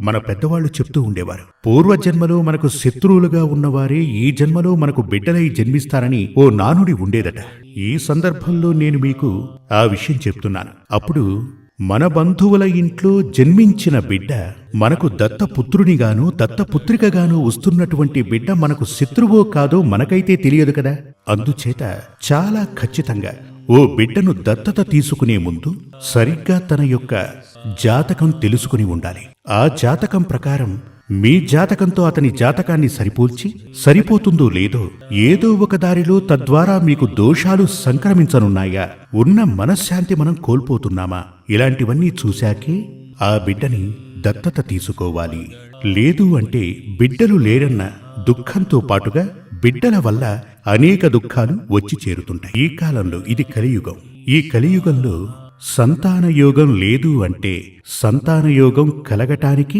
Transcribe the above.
మన పెద్దవాళ్ళు చెప్తూ ఉండేవారు. పూర్వజన్మలో మనకు శత్రువులుగా ఉన్నవారే ఈ జన్మలో మనకు బిడ్డలై జన్మిస్తారని ఓ నానుడి ఉండేదట. ఈ సందర్భంలో నేను మీకు ఆ విషయం చెప్తున్నాను. అప్పుడు మన బంధువుల ఇంట్లో జన్మించిన బిడ్డ మనకు దత్తపుత్రునిగాను దత్తపుత్రికగాను వస్తున్నటువంటి బిడ్డ మనకు శత్రువో కాదో మనకైతే తెలియదు కదా. అందుచేత చాలా ఖచ్చితంగా ఓ బిడ్డను దత్తత తీసుకునే ముందు సరిగ్గా తన యొక్క జాతకం తెలుసుకుని ఉండాలి. ఆ జాతకం ప్రకారం మీ జాతకంతో అతని జాతకాన్ని సరిపోల్చి సరిపోతుందో లేదో ఏదో ఒక దారిలో తద్వారా మీకు దోషాలు సంక్రమించనున్నాయా? ఉన్న మనశ్శాంతి మనం కోల్పోతున్నామా? ఇలాంటివన్నీ చూశాకే ఆ బిడ్డని దత్తత తీసుకోవాలి. లేదు అంటే బిడ్డలు లేరన్న దుఃఖంతో పాటుగా బిడ్డల వల్ల అనేక దుఃఖాలు వచ్చి చేరుతుంటాయి. ఈ కాలంలో ఇది కలియుగం. ఈ కలియుగంలో సంతాన యోగం లేదు అంటే సంతాన యోగం కలగటానికి